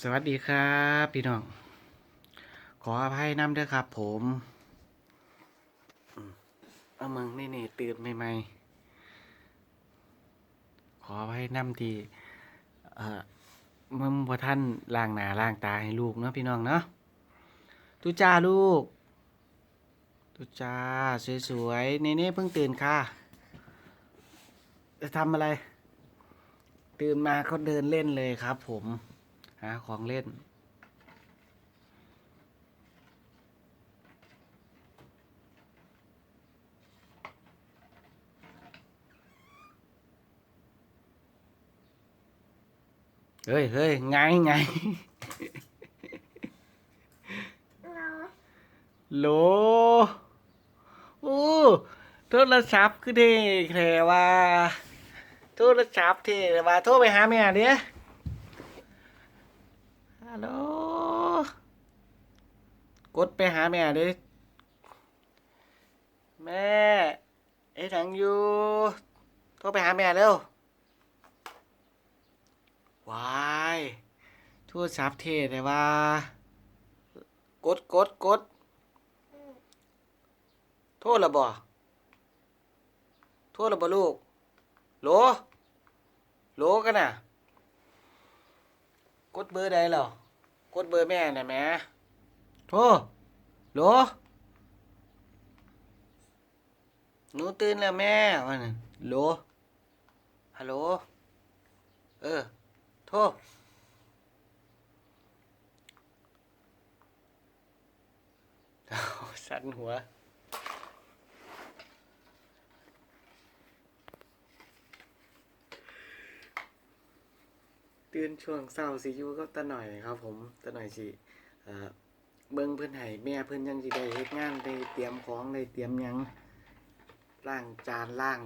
สวัสดีครับพี่น้อง ขออภัยน้ำด้วยครับผมอืมเอามึงนี่นี่ตื่นใหม่ๆ ขออภัยน้ำที่เอ่อมึงพอท่านล้างหนาล้างตาให้ลูกเนาะพี่น้องเนาะตุจ้าลูกตุจ้าสวยๆเนเน่เพิ่งตื่นค่ะ จะทำอะไร ตื่นมาเขาเดินเล่นเลยครับผมาของเล่น เฮ้ยเฮ้ยไงไงโหลโอ้โทรศัพท์คือเด้แค่ว่าโทรศัพท์เท่ว่าโทรไปหาแม่เด้ ฮัลโหลกดไปหาแม่เด้แม่เอ้ยถังอยู่โทรไปหาแม่เร็ววายโทรศัพท์เท่แต่ว่า กดกดกดโทษละบ่โทษละบ่ลูกโหลโหลกันน่ะ กดเบอร์ใดเหรอกดเบอร์แม่น่ะแหม่โทรโหลหนูตื่นแล้วแม่ว่าน่ะโหลฮัลโหลเออโทษสั่นหัว ตื่นช่วงเศร้าสิอยู่ก็ตะหน่อยครับ ผมตะหน่อยสิเออเบิ่งเพิ่อนให้แม่เพิ่อนยังสิได้เฮ็ดงานได้เตรียมของได้เตรียมยังล้างจานล้าง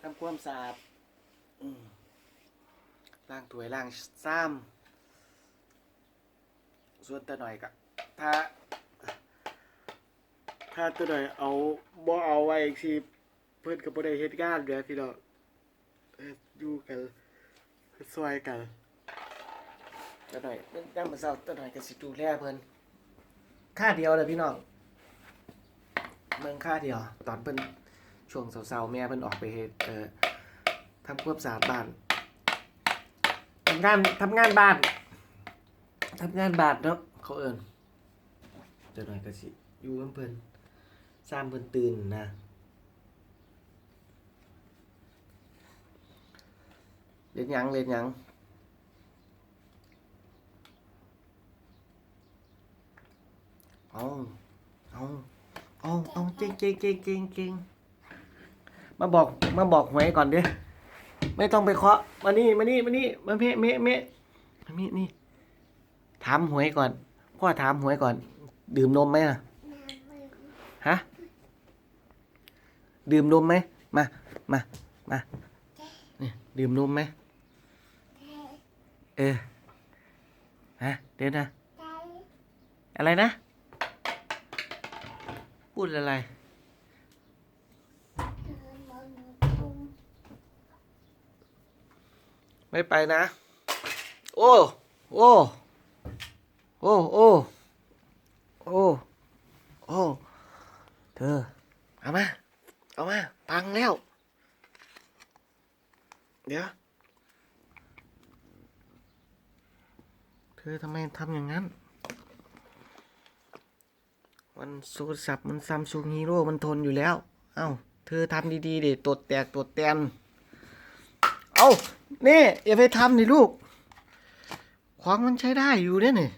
ทำความสะอาดล้างถ้วยล้างซ้ำส่วนตะหน่อยก็ถ้า ถ้าตะหน่อยเอาบ่เอาไว้อีกทีเพิ่นก็บ่ได้เฮ็ดงานเด้อพี่น้องเอ่ออยู่กัน ซอยกันตัวหน่อยย่างมาเศร้าตัวหน่อยก็สิดูแลเพิ่นค่าเดียวเลยพี่น้องเมืองค่าเดียว ตอนเพิ่นช่วงเสาๆแม่เพิ่นออกไปเฮ็ดเอ่อทำความสะอาดบ้านทำงานทำงานบ้านทำงานบ้านเนาะเขาเอิ้นตัวหน่อยก็สิอยู่กับเพิ่นสร้างเพิ่นตื่นนะ เล่นหยังเล่นหยังเอาเอาเอาเอาเก่งเก่งเก่งเก่งเก่งมาบอกมาบอกหวยก่อนดิไม่ต้องไปเคาะมานี่มานี่มานี่มาเมะเมะเมะมานี่นี่ถามหวยก่อนพ่อถามหวยก่อน ดื่มนมไหมอะฮะดื่มนมไหมมามามานี่ดื่มนมไหม เออฮะเดี๋ยวนะอะไรนะ พูดอะไร ไม่ไปนะ โอ้โอ้โอ้โอ้โอ้โอ้เธอเอามา เอามา ปังแล้ว เดี๋ยว ธอทำไมทำอย่างนั้น มันโทรศัพท์มันซัมซุงฮีโร่ มันทนอยู่แล้ว เอ้า เธอทำดีๆเดิตดแตกตดแตน เอ้า นี่อย่าไปทำดิลูก ของมันใช้ได้อยู่เนี่ยนี่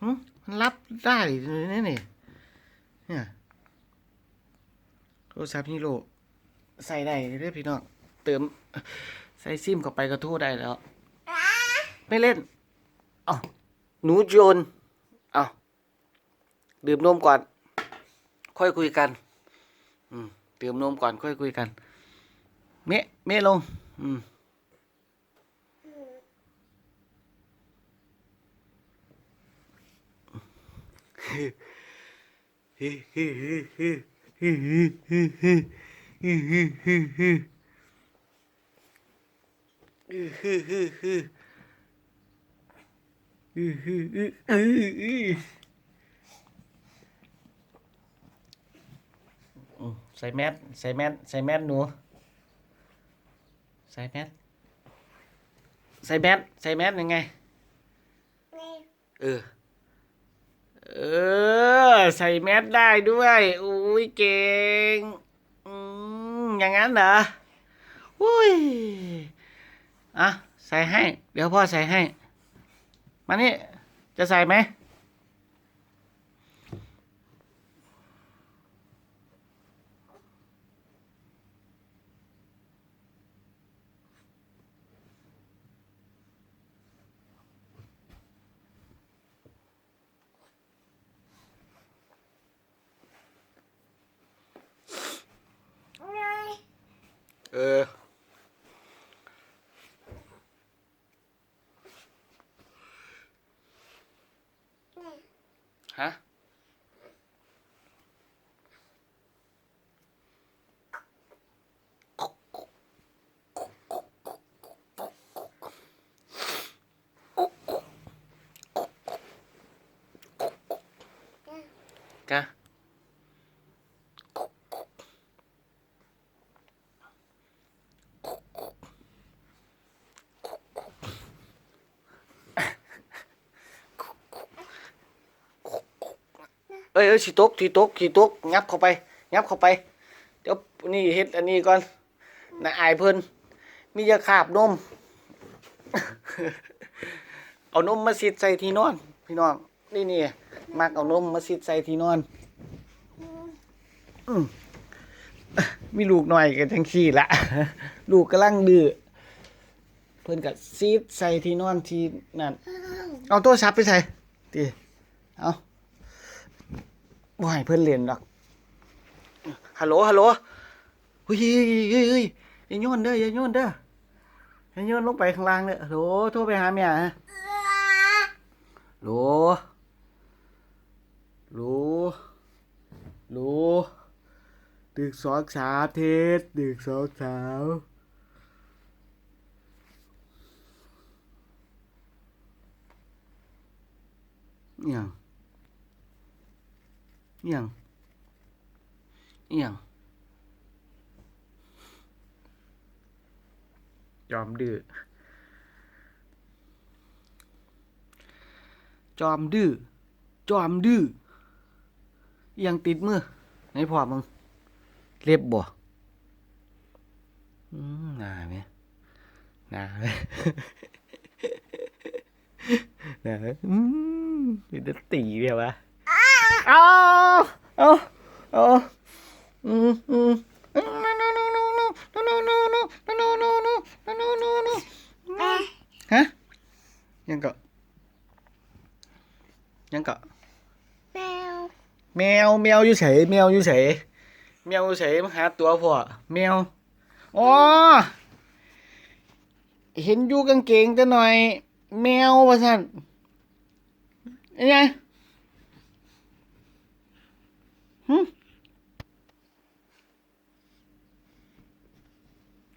หึมันรับได้เลยเนี่ยนี่เนี่ยโทรศัพท์ฮีโร่ใส่ได้เรื่อยพี่น้อง เติม ใส่ซิมเข้าไปก็โทรได้แล้ว ไม่เล่น เอาหนูโยนเอาดื่มนมก่อน ค่อยคุยกัน อืมดื่มนมก่อนค่อยคุยกัน เมะเมะลง อืมอือฮือฮือฮืออือฮื ออืออืออืออืมใส่แมสใส่แมสใส่แมสหนู ใส่แมสใส่แมสใส่แมสยังไง เออ เออ ใส่แมสได้ด้วยอุ้ยเก่งอืมอย่างนั้นเหรออุ้ยอะใส่ให้ เดี๋ยวพ่อใส่ให้ มานี่จะใส่ไหม เออ ฮะ กะ เอ้ยเอ้ยสีตกสีตกสีตกงับเข้าไป งับเข้าไป เดี๋ยวนี่เฮ็ดอันนี้ก่อนน่าอายเพิ่นมีจะขาบนม เอานมมาสิดใส่ที่นอน พี่น้องนี่นี่มักเอานมมาสิดใส่ที่นอนอืมมีลูกหน่อยกันทั้งสี่ละลูกกำลังดื้อเพิ่นกับซีดใส่ที่นอนที่นั่น เอาโทรศัพท์ไปใส่ตีเอา บ่ให้เพื่อนเรียนดอก ฮัลโหลฮัลโหลเฮ้ยเฮ้ยเฮ้ยอย่าโยนเด้ออย่าโยนเด้ออย่าโยนลงไปข้างล่างเด้อฮัลโหลโทรไปหาแม่ฮะฮัลโหลฮัลโหลฮัลโหลดึกสองสามเทสดึกสองสามอย่าง อียงเอียงจอมดื้อจอมดื้อจอมดื้อเอียงติดมือไหนพอมึงเล็บบ่อืมหนาไหมหนาไหมหนาไหมอืมเป็นตะตีเดียววะ เอาเอาเอาอืมอืมฮะยังก็ยังก็แมวแมวแมวอยู่ไสแมวอยู่ไสแมวอยู่ไสมาหาตัวพ่อแมวอ๋อเห็นอยู่กางเกงจะหน่อย แมวว่าซั่นยังไง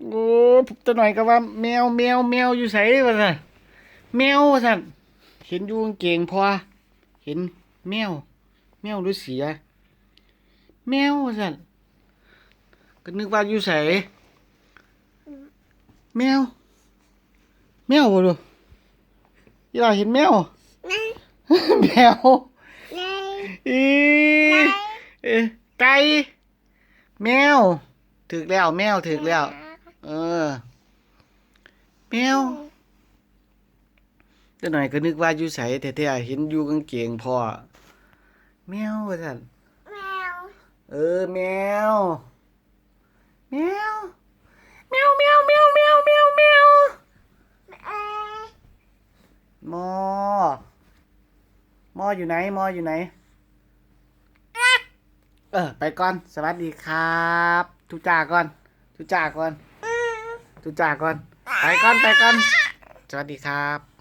โอ้ผมจะหน่อยก็ว่า แมวแมวแมวอยู่ไสวะสันแมววะสันเห็นอยู่กางเกงพอ เห็นแมว แมวหรือเสีย แมววะสันก็นึกว่าอยู่ไสแมว แมวบ่ดูยี่เราเห็นแมว แมวอี เอ้ยไก่แมวถึกแล้วแมวถึกแล้ว เออ แมวแต่หน่อยก็นึกว่าอยู่ใสแต่แท้ๆเห็นอยู่กางเกงพอแมวว่าซั่นเออแมวแมวแมวแมวแมวแมวแมวแมวมอมออยู่ไหนมออยู่ไหน เออ ไปก่อน สวัสดีครับทุจ่าก่อนทุจ่าก่อนทุจ่าก่อน ไปก่อน ไปก่อน สวัสดีครับ